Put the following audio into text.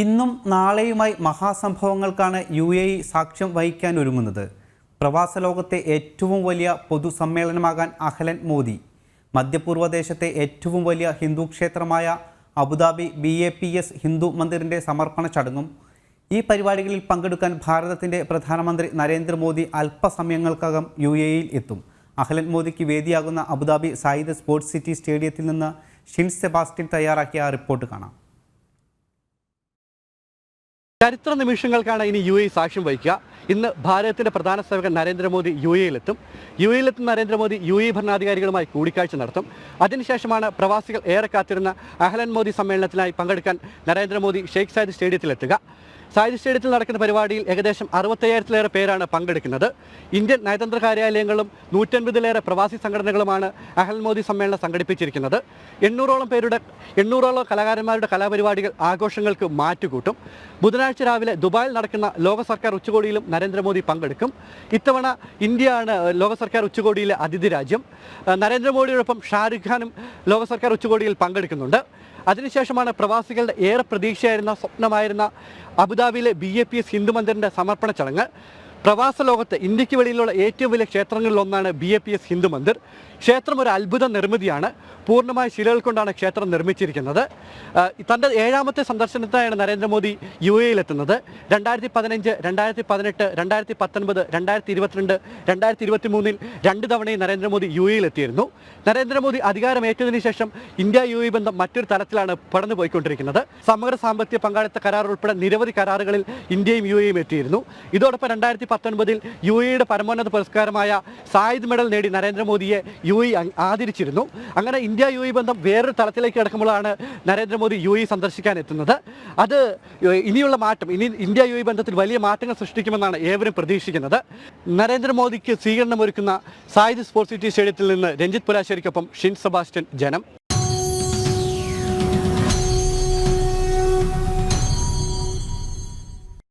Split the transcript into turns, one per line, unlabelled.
ഇന്നും നാളെയുമായി മഹാസംഭവങ്ങൾക്കാണ് U A E സാക്ഷ്യം വഹിക്കാൻ ഒരുങ്ങുന്നത്. പ്രവാസ ലോകത്തെ ഏറ്റവും വലിയ പൊതുസമ്മേളനമാകാൻ അഹലൻ മോദി. മധ്യപൂർവദേശത്തെ ഏറ്റവും വലിയ Hindu ക്ഷേത്രമായ Abu Dhabi B A P S Hindu മന്ദിറിന്റെ സമർപ്പണ ചടങ്ങും ഈ പരിപാടികളിൽ പങ്കെടുക്കാൻ ഭാരതത്തിന്റെ പ്രധാനമന്ത്രി നരേന്ദ്രമോദി അല്പസമയങ്ങൾക്കകം യു എ ഇയിൽ എത്തും. അഹ്ലൻ മോദിക്ക് വേദിയാകുന്ന Abu Dhabi Zayed sports city സ്റ്റേഡിയത്തിൽ നിന്ന് ഷിൻ സെബാസ്റ്റ്യൻ തയ്യാറാക്കിയ റിപ്പോർട്ട് കാണാം.
ചരിത്ര നിമിഷങ്ങൾക്കാണ് ഇനി യു എ സാക്ഷ്യം വഹിക്കുക. ഇന്ന് ഭാരതത്തിന്റെ പ്രധാന സേവകൻ നരേന്ദ്രമോദി യു എയിലെത്തും. യു എയിലെത്തുന്ന നരേന്ദ്രമോദി യു എ ഭരണാധികാരികളുമായി കൂടിക്കാഴ്ച നടത്തും. അതിനുശേഷമാണ് പ്രവാസികൾ ഏറെ കാത്തിരുന്ന അഹ്ലൻ മോദി സമ്മേളനത്തിനായി പങ്കെടുക്കാൻ നരേന്ദ്രമോദി ഷെയ്ഖ് സായിദ് സ്റ്റേഡിയത്തിലെത്തുക. സായിദ് സ്റ്റേഡിയത്തിൽ നടക്കുന്ന പരിപാടിയിൽ ഏകദേശം അറുപത്തയ്യായിരത്തിലേറെ പേരാണ് പങ്കെടുക്കുന്നത്. ഇന്ത്യൻ നയതന്ത്ര കാര്യാലയങ്ങളും നൂറ്റൻപതിലേറെ പ്രവാസി സംഘടനകളുമാണ് അഹൽ മോദി സമ്മേളനം സംഘടിപ്പിച്ചിരിക്കുന്നത്. എണ്ണൂറോളം പേരുടെ എണ്ണൂറോളം കലാകാരന്മാരുടെ കലാപരിപാടികൾ ആഘോഷങ്ങൾക്ക് മാറ്റുകൂട്ടും. ബുധനാഴ്ച രാവിലെ ദുബായിൽ നടക്കുന്ന ലോക സർക്കാർ ഉച്ചകോടിയിലും നരേന്ദ്രമോദി പങ്കെടുക്കും. ഇത്തവണ ഇന്ത്യയാണ് ലോക സർക്കാർ ഉച്ചകോടിയിലെ അതിഥി രാജ്യം. നരേന്ദ്രമോദിയോടൊപ്പം ഷാരുഖ് ഖാനും ലോക സർക്കാർ ഉച്ചകോടിയിൽ പങ്കെടുക്കുന്നുണ്ട്. അതിനുശേഷമാണ് പ്രവാസികളുടെ ഏറെ പ്രതീക്ഷയായിരുന്ന സ്വപ്നമായിരുന്ന അബുദാബിയിലെ B A P S Hindu മന്ദിറിന്റെ സമർപ്പണ ചടങ്ങ്. പ്രവാസ ലോകത്ത് ഇന്ത്യയ്ക്ക് വെളിയിലുള്ള ഏറ്റവും വലിയ ക്ഷേത്രങ്ങളിലൊന്നാണ് B A P S Hindu Mandir. ക്ഷേത്രം ഒരു അത്ഭുത നിർമ്മിതിയാണ്. പൂർണമായ ശിലകൾ കൊണ്ടാണ് ക്ഷേത്രം നിർമ്മിച്ചിരിക്കുന്നത്. തന്റെ ഏഴാമത്തെ സന്ദർശനത്തിനായാണ് നരേന്ദ്രമോദി യു എയിലെത്തുന്നത് രണ്ടായിരത്തി പതിനഞ്ച് രണ്ടായിരത്തി പതിനെട്ട് രണ്ടായിരത്തി പത്തൊൻപത് രണ്ടായിരത്തി ഇരുപത്തിരണ്ട് രണ്ടായിരത്തി ഇരുപത്തി മൂന്നിൽ രണ്ട് തവണയും നരേന്ദ്രമോദി യു എയിലെത്തിയിരുന്നു നരേന്ദ്രമോദി അധികാരമേറ്റതിനു ശേഷം ഇന്ത്യ യു എ ബന്ധം മറ്റൊരു തലത്തിലാണ് പടന്നു പോയിക്കൊണ്ടിരിക്കുന്നത്. സമഗ്ര സാമ്പത്തിക പങ്കാളിത്ത കരാർ ഉൾപ്പെടെ നിരവധി കരാറുകളിൽ ഇന്ത്യയും യു എയും എത്തിയിരുന്നു. ഇതോടൊപ്പം രണ്ടായിരത്തി പത്തൊൻപതിൽ യു എയുടെ പരമോന്നത പുരസ്കാരമായ സായിദ് മെഡൽ നേടി നരേന്ദ്രമോദിയെ യു എ ആദരിച്ചിരുന്നു. അങ്ങനെ ഇന്ത്യ യു ഇ ബന്ധം വേറൊരു തലത്തിലേക്ക് കിടക്കുമ്പോഴാണ് നരേന്ദ്രമോദി യു ഇ സന്ദർശിക്കാൻ എത്തുന്നത്. അത് ഇനിയുള്ള മാറ്റം ഇനി ഇന്ത്യ യു ഇ ബന്ധത്തിൽ വലിയ മാറ്റങ്ങൾ സൃഷ്ടിക്കുമെന്നാണ് ഏവരും പ്രതീക്ഷിക്കുന്നത്. നരേന്ദ്രമോദിക്ക് സ്വീകരണമൊരുക്കുന്ന സായിദ് സ്പോർട്സ് സിറ്റി സ്റ്റേഡിയത്തിൽ നിന്ന് രഞ്ജിത് പുലാശ്ശേരിക്കൊപ്പം ഷിൻ സെബാസ്റ്റ്യൻ ജനം.